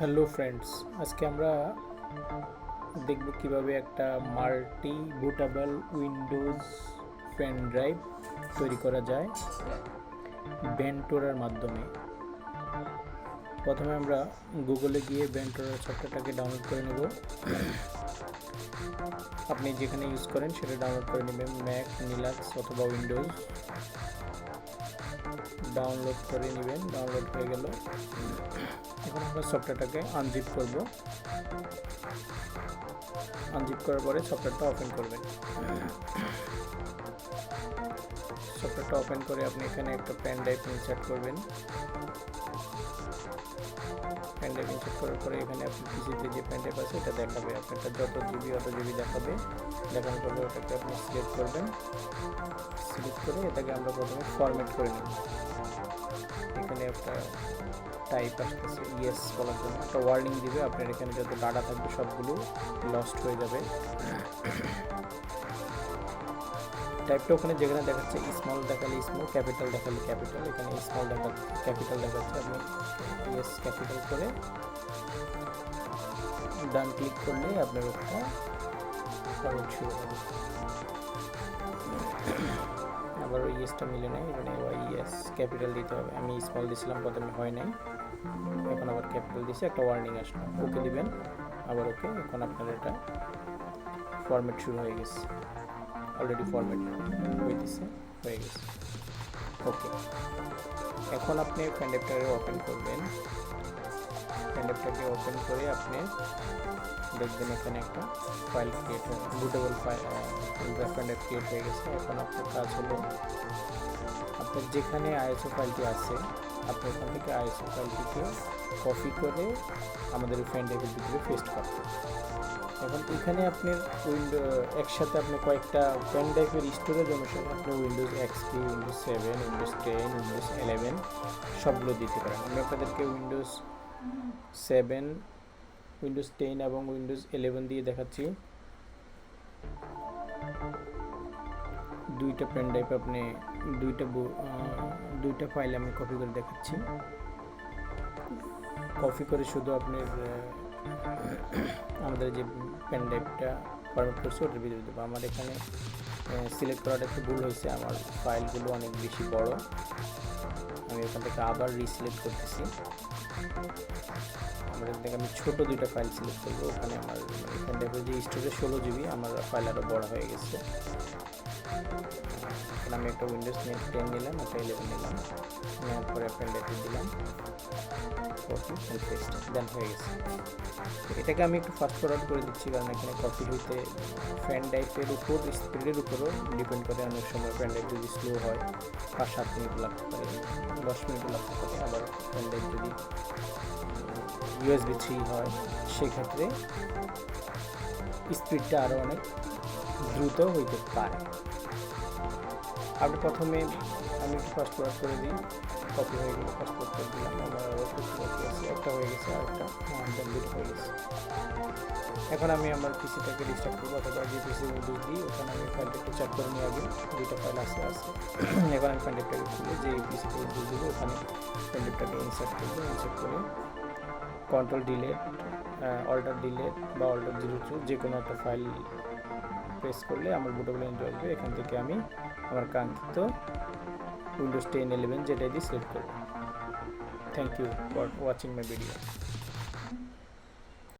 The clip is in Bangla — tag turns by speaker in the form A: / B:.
A: হ্যালো ফ্রেন্ডস, আজকে আমরা দেখব কীভাবে একটা multi bootable Windows pen drive তৈরি করা যায় বেন্টোরার মাধ্যমে। প্রথমে আমরা গুগলে গিয়ে বেন্টোরার সফটওয়্যারটাকে ডাউনলোড করে নেব। আপনি যেখানে ইউজ করেন সেটা ডাউনলোড করে নেবেন ম্যাক, নিলাক্স অথবা উইন্ডোজ। ডাউনলোড করে নেবেন ডাউনলোড হয়ে গেল। এখন আমরা সফটওয়্যারটাকে আনজিপ করব। আনজিপ করার পরে সফটওয়্যারটা ওপেন করবেন। সফটওয়্যারটা ওপেন করে আপনি এখানে একটা পেন ড্রাইভ ইনসার্ট করবেন। পেন ড্রাইভ ইনসার্ট করার পরে এখানে আপনি পিসিতে যে পেন ড্রাইভ আছে, এটা দেখাবে। আপনারটা যত জিবি অত জিবি দেখাবে। দেখানোর পরে ওটাকে আপনি সিলেক্ট করবেন। সিলেক্ট করে এটাকে আমরা প্রথমে ফরম্যাট করে নেব। এখানে একটা টাইপ আসতেছে ইয়েস বলার জন্য। একটা ওয়ার্নিং দিবে, আপনার এখানে যত ডাটা থাকবে সবগুলো লস্ট হয়ে যাবে। টাইপটা ওখানে যেখানে দেখাচ্ছে স্মল দেখালে স্মল ক্যাপিটাল দেখালে ক্যাপিটাল এখানে স্মল দেখা ক্যাপিটাল দেখাচ্ছে, আপনি ইয়েস ক্যাপিটাল করে ডান ক্লিক করলে আপনার ওখানে শুরু হবে। আবার ওই ইয়েসটা মিলে নেয় এখানে ওই ইয়েস ক্যাপিটাল দিতে হবে। আমি স্মল দিয়েছিলাম প্রথমে হয় নাই। এখন আবার ক্যাপিটাল দিয়েছি একটা ওয়ার্নিং আসলো। ওকে দিবেন, আবার ওকে। এখন আপনার এটা ফরম্যাট শুরু হয়ে গেছে। অলরেডি ফরম্যাট হইতেছে হয়ে গেছে। ওকে এখন আপনি প্যান্ডেপটাকে ওপেন করবেন। প্যান্ডেপটাকে ওপেন করে আপনি দেখবেন এখানে একটা ফাইল ক্রিয়েট হবে বুটেবল ফাইল প্যান্ডেপ ক্রিয়েট হয়ে গেছে। এখন আপনার কাজ হলো আপনার যেখানে আইএসও ফাইলটি আছে, আপনি ওখান থেকে আইএসও ফাইলটিকে কপি করে আমাদের ফ্যান ড্রাইভের ভিতরে পেস্ট করতে এখন এখানে আপনার উইন্ডো একসাথে আপনি কয়েকটা পেন ড্রাইভের স্টোরেজ অনুসারে আপনি Windows XP Windows seven Windows ten Windows eleven সবগুলো দিতে পারেন। আমি আপনাদেরকে উইন্ডোজ সেভেন উইন্ডোজ টেন এবং উইন্ডোজ ইলেভেন দিয়ে দেখাচ্ছি। দুইটা পেন ড্রাইভ আপনি দুইটা দুইটা ফাইল আমি কপি করে দেখাচ্ছি। কপি করে শুধু আপনার আমাদের যে পেন ড্রাইভটা ফরম্যাট করছি, ওটার ভিতরে দেবো। আমার এখানে সিলেক্ট করাটা একটু ভুল হয়েছে। আমার ফাইলগুলো অনেক বেশি বড়। আমি ওখান থেকে আবার রিসিলেক্ট করতেছি। আমার এখান থেকে আমি ছোটো দুইটা ফাইল সিলেক্ট করব। ওখানে আমার পেন ড্রাইভের যে স্টোরেজ ষোলো জিবি আমার ফাইল আরও বড় হয়ে গেছে। এখন আমি একটা উইন্ডোজ টেন নিলাম, একটা ইলেভেন নিলাম। নেওয়ার পরে পেন ড্রাইভে দিলাম। কপি পেস্ট দেন হয়ে গেছে। এটাকে আমি একটু ফাস্ট ফরওয়ার্ড করে দিচ্ছি, কারণ এখানে কপি হইতে ফ্যান ড্রাইভের উপর স্পিডের উপরও ডিপেন্ড করে। অনেক সময় ফ্যান ড্রাইভ যদি স্লো হয়, পাঁচ, সাত মিনিট লাগতে পারে, দশ মিনিট লাগতে পারে। আবার ফ্যান ড্রাইভ যদি ইউএসবি থ্রি হয়, সেক্ষেত্রে স্পিডটা আরও অনেক দ্রুত হইতে পারে। আপনি প্রথমে আমি একটু ফাস্ট ফরওয়ার্ড করে দিই কপি হয়ে গেলে ফাস্ট ফরওয়ার্ড করে দিলাম, আমার কপি আছে, একটা হয়ে গেছে আর একটা কমপ্লিট হয়ে গেছে। এখন আমি আমার পিসিটাকে রিস্টার্ট করব, অথবা যে পিসি উইন্ডোজ দিই, ওখানে আমি একটু চেক করে নিয়ে আগে দুইটা ফাইল আছে আছে। এখন আমি ফাইলটাকে খুলে যে পিসিতে উইন্ডোজ দেবো, ওখানে ফাইলটাকে ইনসার্ট করব ইনসার্ট করে কন্ট্রোল ডিলেট অল্টার ডিলেট বা অল্টার জিরো যে কোনো একটা ফাইল প্রেস করলে আমার এন্ড আসবে, এখান থেকে আমি আমার কাঙ্ক্ষিত উইন্ডোজ টেন ইলেভেন যেটা দিয়ে সিলেক্ট করব thank you for watching my video